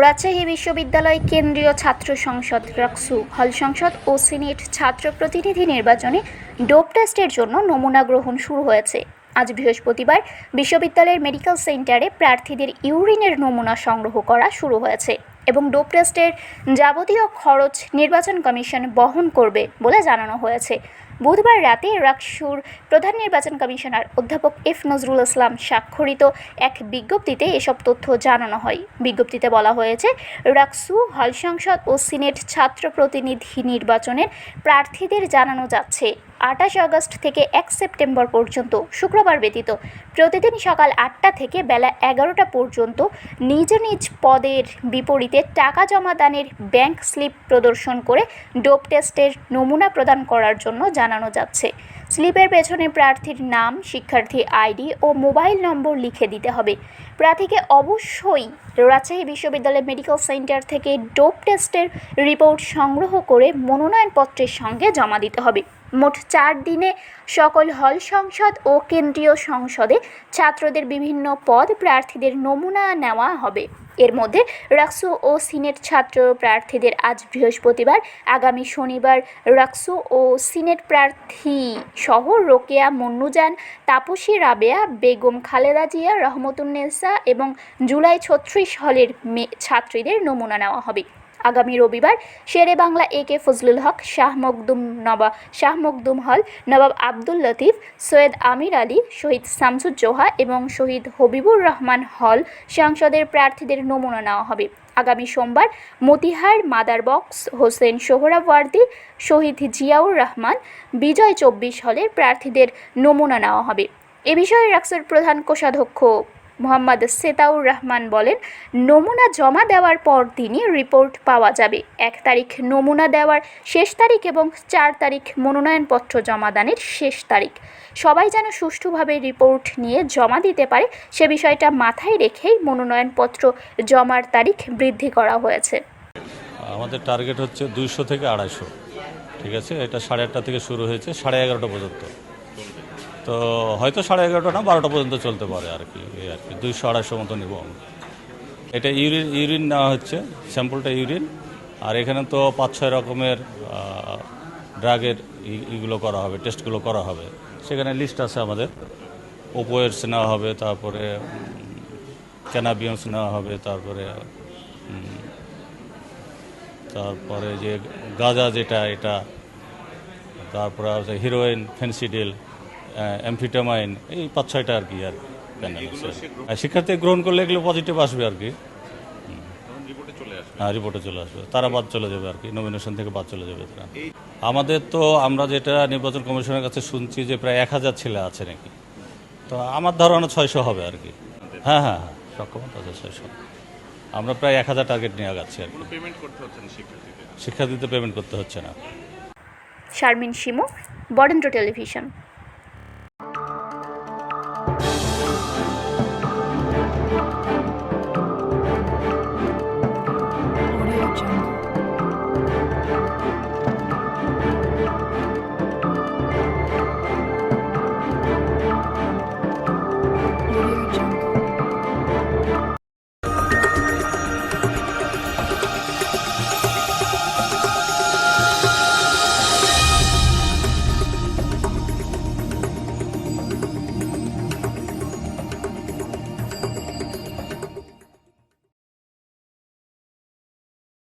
রাজশাহী বিশ্ববিদ্যালয় কেন্দ্রীয় ছাত্র সংসদ, রাকসু হল সংসদ ও সিনেট ছাত্র প্রতিনিধি নির্বাচনে ডোপ টেস্টের জন্য নমুনা গ্রহণ শুরু হয়েছে। আজ বৃহস্পতিবার বিশ্ববিদ্যালয়ের মেডিকেল সেন্টারে প্রার্থীদের ইউরিনের নমুনা সংগ্রহ করা শুরু হয়েছে এবং ডোপ টেস্টের যাবতীয় খরচ নির্বাচন কমিশন বহন করবে বলে জানানো হয়েছে। বুধবার রাতে রাকসুর প্রধান নির্বাচন কমিশনার অধ্যাপক এফ নজরুল ইসলাম স্বাক্ষরিত এক বিজ্ঞপ্তিতে এসব তথ্য জানানো হয়। বিজ্ঞপ্তিতে বলা হয়েছে, রাকসু হল সংসদ ও সিনেট ছাত্র প্রতিনিধি নির্বাচনের প্রার্থীদের জানানো যাচ্ছে। আঠাশ আগস্ট থেকে এক সেপ্টেম্বর পর্যন্ত শুক্রবার ব্যতীত প্রতিদিন সকাল আটটা থেকে বেলা এগারোটা পর্যন্ত নিজ নিজ পদের বিপরীতে টাকা জমা দানের ব্যাংক স্লিপ প্রদর্শন করে ডোপ টেস্টের নমুনা প্রদান করার জন্য জানানো যাচ্ছে। স্লিপের পেছনে প্রার্থীর নাম, শিক্ষার্থী আইডি ও মোবাইল নম্বর লিখে দিতে হবে। প্রার্থীকে অবশ্যই রাজশাহী বিশ্ববিদ্যালয় মেডিকেল সেন্টার থেকে ডোপ টেস্টের রিপোর্ট সংগ্রহ করে মনোনয়নপত্রের সঙ্গে জমা দিতে হবে। মোট চার দিনে সকল হল সংসদ ও কেন্দ্রীয় সংসদে ছাত্রদের বিভিন্ন পদ প্রার্থীদের নমুনা নেওয়া হবে। এর মধ্যে রাকসু ও সিনেট ছাত্র প্রার্থীদের আজ বৃহস্পতিবার, আগামী শনিবার রাকসু ও সিনেট প্রার্থী সহ রোকেয়া, মন্নুজান, তাপসী রাবেয়া, বেগম খালেদা জিয়া রহমতুন্নেসা এবং জুলাই ছত্রিশ হলের ছাত্রীদের নমুনা নেওয়া হবে। আগামী রবিবার শেরে বাংলা এ কে ফজলুল হক, শাহ মখদুম নবা, শাহ মখদুম হল, নবাব আব্দুল লতিফ, সৈয়দ আমির আলী, শহীদ শামসুজ্জোহা এবং শহীদ হবিবুর রহমান হল সংসদের প্রার্থীদের নমুনা নেওয়া হবে। আগামী সোমবার মতিহার মাদার বক্স হোসেন সোহরাওয়ার্দী, শহীদ জিয়াউর রহমান, বিজয় চব্বিশ হলের প্রার্থীদের নমুনা নেওয়া হবে। এ বিষয়ে রাক্সের প্রধান কোষাধ্যক্ষ মোহাম্মদ সেতাউর রহমান বলেন, নমুনা জমা দেওয়ার পর দিনই রিপোর্ট পাওয়া যাবে। এক তারিখ নমুনা দেওয়ার শেষ তারিখ এবং চার তারিখ মনোনয়নপত্র জমাদানের শেষ তারিখ। সবাই যেন সুষ্ঠুভাবে রিপোর্ট নিয়ে জমা দিতে পারে, সে বিষয়টা মাথায় রেখেই মনোনয়নপত্র জমার তারিখ বৃদ্ধি করা হয়েছে। আমাদের টার্গেট হচ্ছে দুইশো থেকে আড়াইশো, ঠিক আছে? এটা সাড়ে আটটা থেকে শুরু হয়েছে, সাড়ে এগারোটা পর্যন্ত। তো হয়তো সাড়ে এগারোটা না বারোটা পর্যন্ত চলতে পারে আর কি, এই আর কি। দুইশো, আড়াইশো মতো নিব এটা ইউরিন ইউরিন নেওয়া হচ্ছে, স্যাম্পলটা ইউরিন। আর এখানে তো পাঁচ, ছয় রকমের ড্রাগের ইগুলো করা হবে, টেস্টগুলো করা হবে। সেখানে লিস্ট আছে আমাদের। ওপোয়েডস নেওয়া হবে, তারপরে ক্যানাবিয়ামস নেওয়া হবে, তারপরে তারপরে যে গাঁজা যেটা, এটা, তারপরে হিরোইন, ফেন্সিডিল অ্যামফিটামাইন এই পাঁচ ছয়টা আর কি আর প্যানেল শিক্ষার্থী গ্রহণ করলে এগুলো পজিটিভ আসবে আর কি। হ্যাঁ রিপোর্টে চলে আসবে। তারা বাদ চলে যাবে আর কি নমিনেশন থেকে বাদ চলে যাবে তারা। আমাদের তো আমরা যেটা নির্বাচন কমিশনের কাছে শুনছি যে প্রায় এক হাজার ছেলে আছে নাকি। তো আমার ধারণা ছয়শো হবে আর কি। হ্যাঁ হ্যাঁ হ্যাঁ সক্ষমতা আছে ছয়শো। আমরা প্রায় এক হাজার টার্গেট নিয়ে আগাচ্ছি আর কি। পেমেন্ট করতে হচ্ছে শিক্ষার্থীদের। শিক্ষার্থীদের পেমেন্ট করতে হচ্ছে না। শারমিন শিমু বরেন্দ্র টেলিভিশন। Jones.